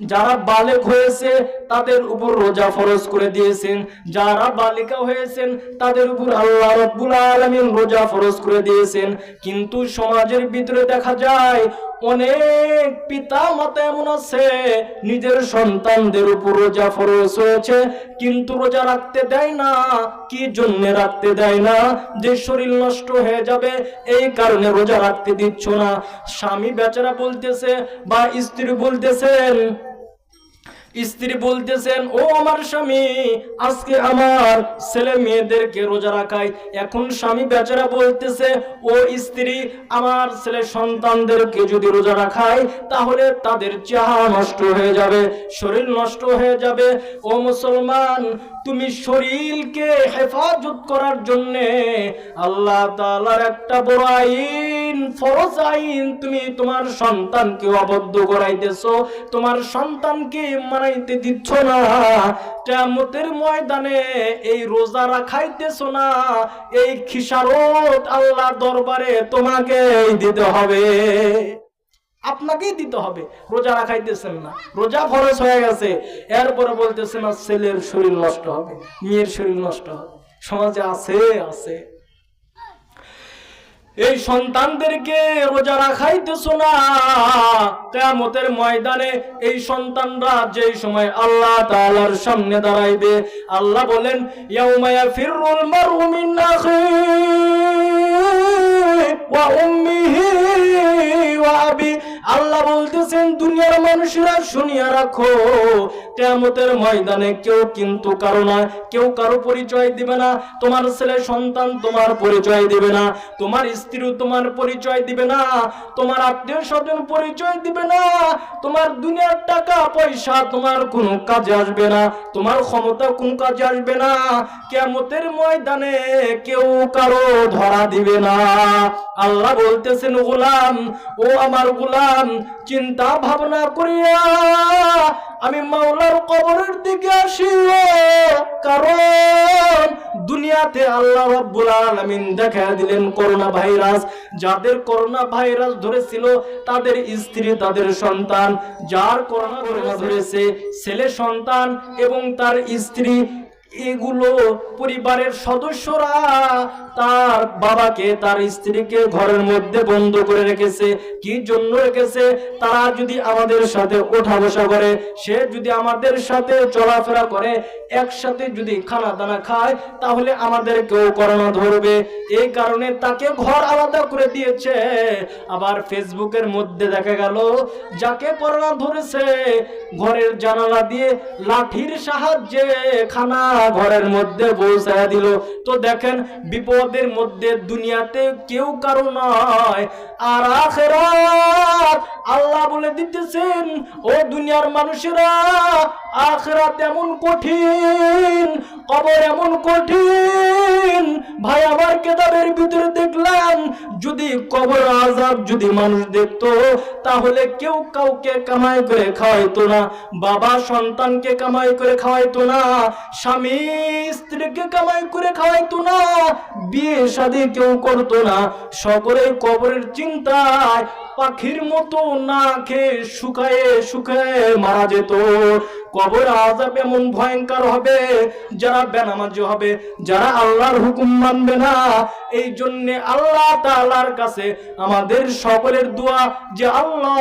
যারা বালেক হয়েছে, তাদের উপর রোজা ফরজ করে দিয়েছেন। যারা বালিকা হয়েছেন, তাদের উপর আল্লাহ রব্বুল আলমিন রোজা ফরজ করে দিয়েছেন। কিন্তু সমাজের ভিতরে দেখা যায় অনেক পিতা মাতা এমন আছে, নিজের সন্তানদের উপর রোজা ফরজ হয়েছে কিন্তু রোজা রাখতে দেয় না, কি জন্য রাখতে দেয় না? যে শরীর নষ্ট হয়ে যাবে, এই কারণে রোজা রাখতে দিচ্ছ না। স্বামী বেচারা বলতেছে বা স্ত্রী বলতেছেন স্ত্রী বলতেছেন, ও আমার স্বামী, আজকে আমার ছেলে মেয়েদেরকে রোজা রাখাই। এখন স্বামী বেচারা বলতেছে, ও স্ত্রী, আমার ছেলে সন্তানদেরকে যদি রোজা রাখাই, তাহলে তাদের চেহারা নষ্ট হয়ে যাবে, শরীর নষ্ট হয়ে যাবে। ও মুসলমান, তুমি শরীরকে হেফাজত করার জন্যে আল্লাহ তাআলার একটা বড় আইন ফরজ আইন তুমি তোমার সন্তানকে অবদ্ধ করাইতেছো, তোমার সন্তানকে মানাইতে দিচ্ছ না। কিয়ামতের ময়দানে এই রোজা না, এই খিসারত আল্লাহ দরবারে তোমাকেই দিতে হবে। আপনাকেই দিতে হবে, রোজা রাখাইতেছেন না। রোজা ফরজ হয়ে গেছে, এরপরে বলতেছেন না, ছেলের শরীর নষ্ট হবে, মেয়ের শরীর নষ্ট হবে, সমাজে আছে আছে। এই সন্তানদেরকে রোজা রাখাইতেছ না। কেয়ামতের ময়দানে এই সন্তানরা যেই সময় আল্লাহ তাআলার সামনে দাঁড়াইবে, আল্লাহ বলেন, ইয়াউমা ফিরুল মারুমিন্না মিন আখিহি আল্লাহ বলতেছেন, দুনিয়ার মানুষেরা শুনিয়া রাখো, কেয়ামতের ময়দানে কেউ কিন্তু কারও না কেউ কারও পরিচয় দিবে না। তোমার ছেলে সন্তান তোমার পরিচয় দিবে না, তোমার স্ত্রী তোমার পরিচয় দিবে না, তোমার আত্মীয় স্বজন পরিচয় দিবে না, তোমার দুনিয়ার টাকা পয়সা তোমার কোনো কাজে আসবে না, তোমার ক্ষমতা কোন কাজে আসবে না। কেয়ামতের ময়দানে কেউ কারও ধরা দিবে না। আল্লাহ বলতেছেন, গোলাম, ও আমার গোলাম চিন্তা ভাবনা করিয়া আমি মাওলার কবরের দিকে আসি কারণ দুনিয়াতে আল্লাহ রাব্বুল আলামিন দেখা দিলেন করোনা ভাইরাস। যাদের করোনা ভাইরাস ধরেছিল, তাদের স্ত্রী, তাদের সন্তান, যার করোনা ধরেছে, ছেলে সন্তান এবং তার স্ত্রী এগুলো পরিবারের সদস্যরা তার বাবাকে, তার স্ত্রীকে ঘরের মধ্যে বন্ধ করে রেখেছে। কি জন্য রেখেছে? তারা যদি আমাদের সাথে ওঠা বসা করে, সে যদি আমাদের সাথে চলাফেরা করে, একসাথে যদি খানা দানা খায়, তাহলে আমাদেরকেও করোনা ধরবে। এই কারণে তাকে ঘর আলাদা করে দিয়েছে। আবার ফেসবুকের মধ্যে দেখা গেল, যাকে করোনা ধরেছে ঘরের জানালা দিয়ে লাঠির সাহায্যে খানা ঘরের মধ্যে পৌঁছায় দিল। তো দেখেন, বিপদের মধ্যে দুনিয়াতে কেউ কারও নয় আর আখেরাত আল্লাহ বলে দিতেছেন, ও দুনিয়ার মানুষেরা, আখেরাত এমন কঠিন, কবর এমন কঠিন ভাই আমার কেতাবের ভিতরে দেখলাম, যদি কবর আজাব যদি মানুষ দেখতো, তাহলে কেউ কাউকে কামাই করে খাওয়াইতো না, বাবা সন্তানকে কামাই করে খাওয়াইতো না, স্বামী স্ত্রীকে কামাই করে খাওয়াইতো না, বিয়ে শাদী কেউ করতো না। সকলে কবরের চিন্তায় পাখির মতো না খেয়ে শুকায়ে শুকায়ে মারা যেত। কবর আজাব এমন ভয়ঙ্কর হবে, যারা বেনামাজি হবে, যারা আল্লাহর হুকুম মানবে না। এই জন্যে আল্লাহ তাআলার কাছে আমাদের সকলের দোয়া যে আল্লাহ